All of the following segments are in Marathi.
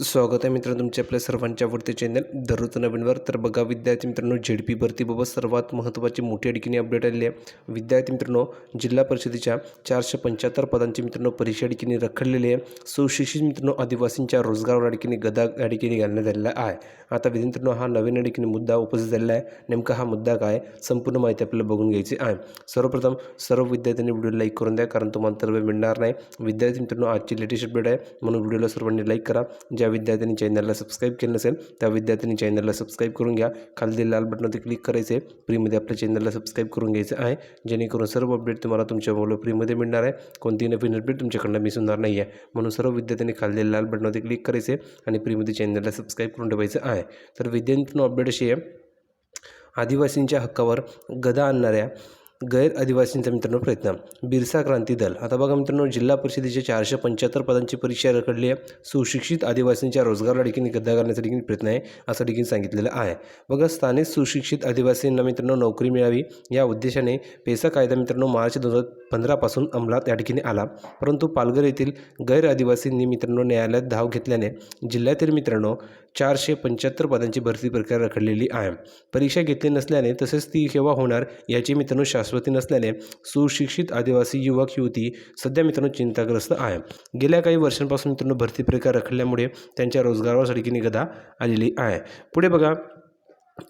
स्वागत आहे मित्रांनो तुमच्या आपल्या सर्वांच्या आवडते चॅनल दररोज नवीनवर. तर बघा विद्यार्थी मित्रांनो झेड पी भरतीबाबत सर्वात महत्त्वाची मोठी ठिकाणी अपडेट आलेली आहे. विद्यार्थी मित्रांनो जिल्हा परिषदेच्या चारशे पंच्याहत्तर पदांची मित्रांनो परीक्षा ठिकाणी रखडलेली आहे. सुशिक्षित मित्रांनो आदिवासींच्या रोजगार ठिकाणी गदा या घालण्यात आलेला आहे. आता विद्यार्थ्यांनो हा नवीन या मुद्दा उपस्थित झालेला आहे. नेमका हा मुद्दा काय संपूर्ण माहिती आपल्याला बघून घ्यायची आहे. सर्वप्रथम सर्व विद्यार्थ्यांनी व्हिडिओ लाईक करून द्या कारण तुम्हाला तर मिळणार नाही. विद्यार्थी मित्रांनो आजची लेटेस्ट अपडेट आहे. म्हणून व्हिडिओला सर्वांनी लाईक करा. ज्या विद्यार्थ्यांनी चॅनलला सबस्क्राईब केलं नसेल त्या विद्यार्थ्यांनी चॅनलला सबस्क्राईब करून घ्या. खाली लाल बटनवरती क्लिक करायचे फ्रीमध्ये आपल्या चॅनलला सबस्क्राईब करून घ्यायचं आहे. जेणेकरून सर्व अपडेट तुम्हाला तुमच्या मोबाईल फ्रीमध्ये मिळणार आहे. कोणतीही नवीन अपडेट तुमच्याकडनं मिस होणार नाही आहे म्हणून सर्व विद्यार्थ्यांनी खाली लाल बटनवरती क्लिक करायचे आणि फ्रीमध्ये चॅनलला सबस्क्राईब करून ठेवायचं आहे. तर विद्यार्थ्यांनो अपडेट अशी आहे. आदिवासींच्या हक्कावर गदा आणणाऱ्या गैर आदिवासींचा मित्रांनो प्रयत्न. बिरसा क्रांती दल. आता बघा मित्रांनो जिल्हा परिषदेच्या चारशे पंच्याहत्तर पदांची परीक्षा रखडली आहे. सुशिक्षित आदिवासींच्या रोजगाराला देखील गद्दा करण्याचा देखील प्रयत्न आहे असं देखील सांगितलेलं आहे. बघा स्थानिक सुशिक्षित आदिवासींना मित्रांनो नोकरी मिळावी या उद्देशाने पेसा कायदा मित्रांनो मार्च दोन हजार पंधरापासून अंमलात या ठिकाणी आला. परंतु पालघर येथील गैर आदिवासींनी मित्रांनो न्यायालयात धाव घेतल्याने जिल्ह्यातील मित्रांनो चारशे पंच्याहत्तर पदांची भरती प्रक्रिया रखडलेली आहे. परीक्षा घेतली नसल्याने तसेच ती केव्हा होणार याची मित्रांनो शाश्वती नसल्याने सुशिक्षित आदिवासी युवक युवती सध्या मित्रांनो चिंताग्रस्त आहे. गेल्या काही वर्षांपासून मित्रांनो भरती प्रक्रिया रखडल्यामुळे त्यांच्या रोजगारावर सडकीने गदा आलेली आहे. पुढे बघा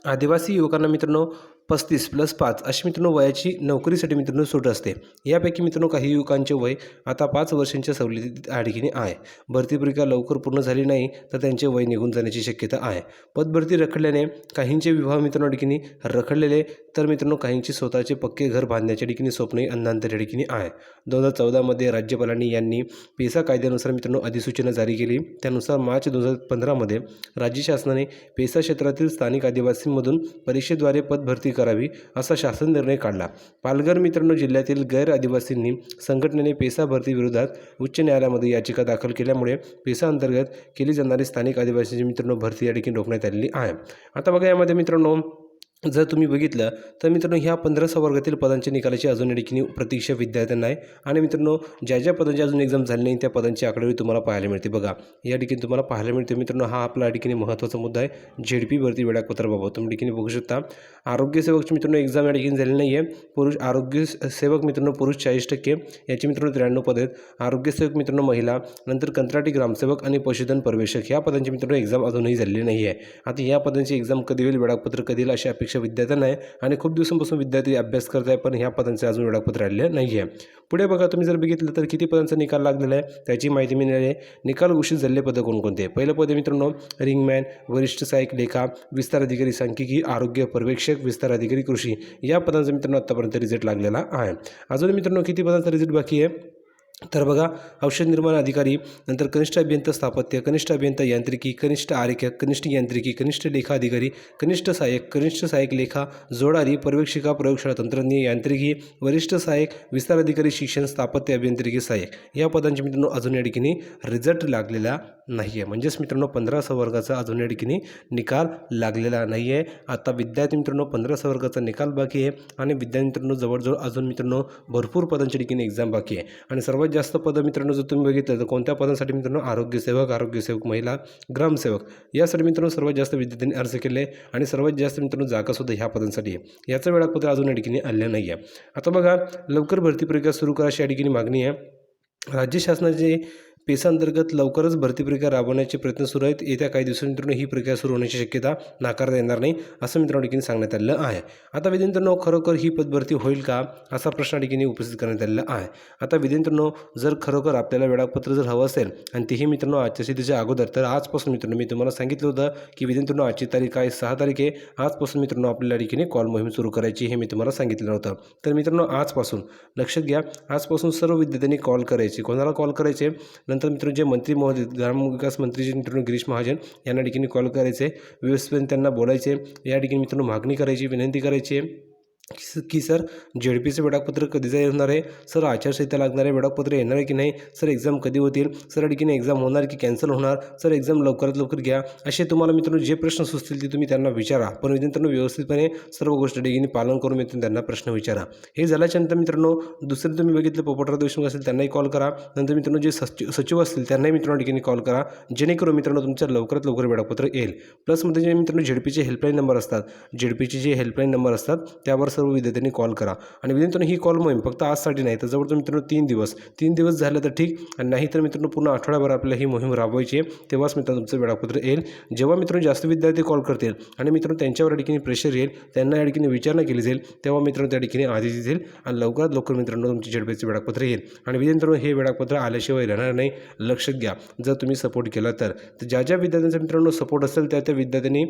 आदिवासी युवकांना मित्रांनो पस्तीस प्लस पाच अशी मित्रांनो वयाची नोकरीसाठी मित्रांनो सूट असते. यापैकी मित्रांनो काही युवकांचे वय आता पाच वर्षांच्या सवलतीत या आहे. भरती परीक्षा लवकर पूर्ण झाली नाही तर त्यांचे वय निघून जाण्याची शक्यता आहे. पदभरती रखडल्याने काहींचे विवाह मित्रांनो ठिकाणी रखडलेले तर मित्रांनो काहींचे स्वतःचे पक्के घर बांधण्याच्या ठिकाणी स्वप्नही अंधांतऱ्या ठिकाणी आहे. दोन हजार चौदामध्ये राज्यपालांनी यांनी पेसा कायद्यानुसार मित्रांनो अधिसूचना जारी केली. त्यानुसार मार्च दोन हजार पंधरामध्ये राज्य शासनाने पेसा क्षेत्रातील स्थानिक आदिवासींमधून परीक्षेद्वारे पदभरती करावी असा शासन निर्णय काढला. पालघर मित्रांनो जिल्ह्यातील गैर आदिवासींनी संघटनेने पेसा भरती विरोधात उच्च न्यायालयामध्ये याचिका दाखल केल्यामुळे पेसा अंतर्गत केली जाणारी स्थानिक आदिवासींची मित्रांनो भरती या ठिकाणी रोखण्यात आलेली आहे. आता बघा यामध्ये मित्रांनो जर तुम्ही बघितलं तर मित्रांनो ह्या पंधरा वर्गातील पदांच्या निकालाची अजून या ठिकाणी प्रतीक्षा विद्यार्थ्यांना आहे. आणि मित्रांनो ज्या ज्या पदांची अजून एक्झाम झाली नाही त्या पदांची आकडेवारी तुम्हाला पाहायला मिळते. बघा या ठिकाणी तुम्हाला पाहायला मिळते मित्रांनो हा आपला या ठिकाणी महत्त्वाचा मुद्दा आहे. झेडपी भरती वेळापत्राबाबत तुम्ही ठिकाणी बघू शकता. आरोग्यसेवकची मित्रांनो एक्झाम या ठिकाणी झालेली नाही आहे पुरुष आरोग्य सेवक मित्रांनो पुरुष चाळीस टक्के. याचे मित्रांनो त्र्याण्णव पद आहेत. आरोग्यसेवक मित्रांनो महिला नंतर कंत्राटी ग्रामसेवक आणि पशुधन पर्यवेक्षक. ह्या पदांची मित्रांनो एक्झाम अजूनही झालेली नाही आहे आता या पदांची एक्झाम कधी होईल वेळापत्र कधी येईल अशी अपेक्षा विद्यार्थ्यांना आहे आणि खूप दिवसांपासून विद्यार्थी अभ्यास करत आहे पण ह्या पदांचे अजून वेळापत्र आलेले नाही आहे पुढे बघा तुम्ही जर बघितलं तर किती पदांचा निकाल लागलेला आहे त्याची माहिती मिळाली. आहे निकाल उशीर झालेले पदं कोणकोणते? पहिलं पद मित्रांनो रिंगमॅन वरिष्ठ सहाय्यक लेखा विस्तार अधिकारी सांख्यिकी आरोग्य पर्यवेक्षक विस्तार अधिकारी कृषी. या पदांचा मित्रांनो आत्तापर्यंत रिझल्ट लागलेला आहे. अजून मित्रांनो किती पदांचा रिझल्ट बाकी आहे? तर बघा औषध निर्माण अधिकारी नंतर कनिष्ठ अभियंता स्थापत्य कनिष्ठ अभियंता यांत्रिकी कनिष्ठ आरेखक कनिष्ठ यांत्रिकी कनिष्ठ लेखा अधिकारी कनिष्ठ सहाय्यक कनिष्ठ सहाय्यक लेखा जोडारी पर्यवेक्षिका प्रयोगशाळा तंत्रज्ञ यांत्रिकी वरिष्ठ सहाय्यक विस्तार अधिकारी शिक्षण स्थापत्य अभियांत्रिकी सहाय्यक. या पदांचे मित्रांनो अजून या ठिकाणी रिझल्ट लागलेला नाही आहे म्हणजेच मित्रांनो पंधरा सवर्गाचा अजून या ठिकाणी निकाल लागलेला नाही आहे आता विद्यार्थी मित्रांनो पंधरा सवर्गाचा निकाल बाकी आहे आणि विद्यार्थी मित्रांनो जवळजवळ अजून मित्रांनो भरपूर पदांच्या ठिकाणी एक्झाम बाकी आहे. आणि सर्वात जास्त पदं मित्रांनो जर तुम्ही बघितलं तर कोणत्या पदांसाठी मित्रांनो आरोग्यसेवक आरोग्यसेवक महिला ग्रामसेवक यासाठी मित्रांनो सर्वात जास्त विद्यार्थ्यांनी अर्ज केले आहे आणि सर्वात जास्त मित्रांनो जागासुद्धा ह्या पदांसाठी आहे. याचं वेळापत्र अजून या ठिकाणी आलेलं नाही आहे आता बघा लवकर भरती प्रक्रिया सुरू करा अशी या ठिकाणी मागणी आहे. राज्य शासनाचे पेसांतर्गत लवकरच भरती प्रक्रिया राबवण्याचे प्रयत्न सुरू आहेत. येत्या काही दिवसांनी मित्रांनो ही प्रक्रिया सुरू होण्याची शक्यता नाकारता येणार नाही असं मित्रांनो ठिकाणी सांगण्यात आलेलं आहे. आता विद्यार्थ्यांनो खरोखर ही पदभरती होईल का असा प्रश्न ठिकाणी उपस्थित करण्यात आलेला आहे. आता विद्यार्थ्यांनो जर खरोखर आपल्याला वेळापत्र जर हवं असेल आणि तेही मित्रांनो आजच्या स्थितीच्या अगोदर तर आजपासून मित्रांनो मी तुम्हाला सांगितलं होतं की विद्यार्थ्यांनो आजची तारीख आहे सहा तारीख आहे. आजपासून मित्रांनो आपल्याला ठिकाणी कॉल मोहीम सुरू करायची हे मी तुम्हाला सांगितलं होतं. तर मित्रांनो आजपासून लक्षात घ्या आजपासून सर्व विद्यार्थ्यांनी कॉल करायचे. कोणाला कॉल करायचे? नंतर मित्रांनो जे मंत्री महोदय ग्रामविकास मंत्री जे मित्रांनो गिरीश महाजन यांना ठिकाणी कॉल करायचे व्यवस्थितपणे त्यांना बोलायचे या ठिकाणी मित्रांनो मागणी करायची विनंती करायची की सर झेड पीचं कधी जाहीर होणार आहे? सर आचारसंहिता लागणारे वेळापत्र येणार आहे की नाही? सर एक्झाम कधी होतील? सर आणखीन एक्झाम होणार की कॅन्सल होणार? सर एक्झाम लवकरात लवकर घ्या. असे तुम्हाला मित्रांनो जे प्रश्न सुचतील ते तुम्ही त्यांना विचारा. पण मित्रांनो व्यवस्थितपणे सर्व गोष्टी डिगीने पालन करून मित्रांनो त्यांना प्रश्न विचारा. हे झाल्याच्यानंतर मित्रांनो दुसरे तुम्ही बघितलं पोपटराव देशमुख असेल त्यांनाही कॉल करा. नंतर मित्रांनो जे सचिव सचिव असतील त्यांनाही मित्रांनो ठिकाणी कॉल करा. जेणेकरून मित्रांनो तुमच्या लवकरात लवकर वेळापत्र येईल. प्लसमध्ये जे मित्रांनो झेडपीचे हेल्पलाईन नंबर असतात. झेडपीचे जे हेल्पलाईन नंबर असतात त्यावर सर्व विद्यार्थ्यांनी कॉल करा. आणि विद्यार्थ्यांनो ही कॉल मोहीम फक्त आजसाठी नाही तर जवळजवळ मित्रांनो तीन दिवस तीन दिवस झालं तर ठीक. आणि नाही तर मित्रांनो पूर्ण आठवड्याभर आपल्याला ही मोहीम राबवायची आहे. तेव्हाच मित्रांनो तुमचं वेळापत्र येईल. जेव्हा मित्रांनो जास्त विद्यार्थी कॉल करतील आणि मित्रांनो त्यांच्यावर या ठिकाणी प्रेशर येईल त्यांना या ठिकाणी विचारणा केली जाईल तेव्हा मित्रांनो त्या ठिकाणी आदेश देईल आणि लवकरात लवकर मित्रांनो तुमची झेडपेचं वेळापत्र येईल. आणि मित्रांनो हे वेळापत्र आल्याशिवाय राहणार नाही. लक्षात घ्या जर तुम्ही सपोर्ट केला तर. तर ज्या ज्या विद्यार्थ्यांचा मित्रांनो सपोर्ट असेल त्या त्या विद्यार्थ्यांनी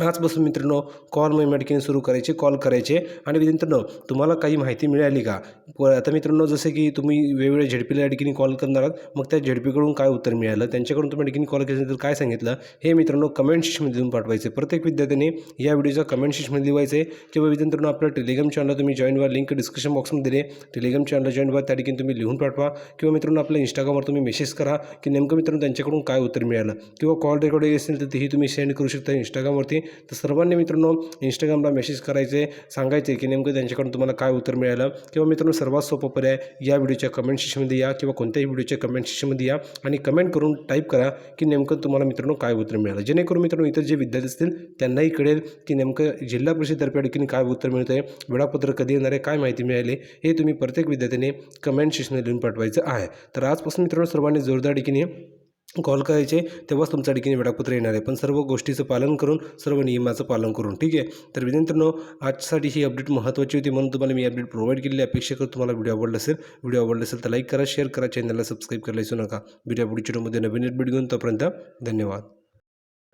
आजपासून मित्रांनो कॉल मी या सुरू करायचे कॉल करायचे. आणि मित्रांनो तुम्हाला काही माहिती मिळाली का? प- आता मित्रांनो जसे की तुम्ही वेगवेगळ्या झेडपीला या कॉल करणार आहात मग त्या झेडपीकडून काय उत्तर मिळालं? त्यांच्याकडून तुम्ही या कॉल केल्यानंतर काय सांगितलं? हे मित्रांनो कमेंट सेक्शनमध्ये देऊन पाठवायचे. प्रत्येक विद्यार्थ्याने या व्हिडिओचा कमेंट सेक्शनमध्ये लिवायचे किंवा मित्रांनो आपल्या टेलिग्राम चॅनल तुम्ही जॉईन व्हा. लिंक डिस्क्रिप्शन बॉक्समध्ये दिले टेलिग्राम चॅनल जॉईन व्हा. त्या ठिकाणी तुम्ही लिहून पाठवा. किंवा मित्रांनो आपल्या इंस्टाग्रामवर तुम्ही मेसेज करा की नेमकं मित्रांनो त्यांच्याकडून काय उत्तर मिळालं? किंवा कॉल रेकॉर्डिंग असेल तर तेही तुम्ही सेंड करू शकता इंस्टाग्रामवरती तर सर्वांनी मित्रांनो इंस्टाग्रामला मेसेज करायचे सांगायचे की नेमकं त्यांच्याकडून तुम्हाला काय उत्तर मिळालं. किंवा मित्रांनो सर्वात सोपं पर्याय या व्हिडिओच्या कमेंट सेक्शनमध्ये या किंवा कोणत्याही व्हिडिओच्या कमेंट सेक्शनमध्ये या आणि कमेंट करून टाईप करा की नेमकं तुम्हाला मित्रांनो काय उत्तर मिळालं. जेणेकरून मित्रांनो इतर जे विद्यार्थी असतील त्यांनाही कळेल की नेमकं जिल्हा परिषदतर्फे या काय उत्तर मिळतं आहे वेळापत्रक कधी येणार आहे काय माहिती मिळाली हे तुम्ही प्रत्येक विद्यार्थ्याने कमेंट सेक्शनमध्ये लिहून पाठवायचं आहे. तर आजपासून मित्रांनो सर्वांनी जोरदार ठिकाणी कॉल करायचे तेव्हाच तुमच्या ठिकाणी वेळापत्र येणार आहे. पण सर्व गोष्टीचं पालन करून सर्व नियमाचं पालन करून ठीक आहे? तर विद्यार्थ्यांनो आजसाठी ही अपडेट महत्त्वाची होती म्हणून तुम्हाला मी अपडेट प्रोव्हाइड केलेली अपेक्षा करतो तुम्हाला व्हिडिओ आवडला असेल व्हिडिओ आवडला असेल तर लाईक करा शेअर करा चॅनलला सबस्क्राईब करायला विसरू नका. व्हिडिओ पुढच्या व्हिडिओमध्ये नवीन अपडेट घेऊन तोपर्यंत धन्यवाद.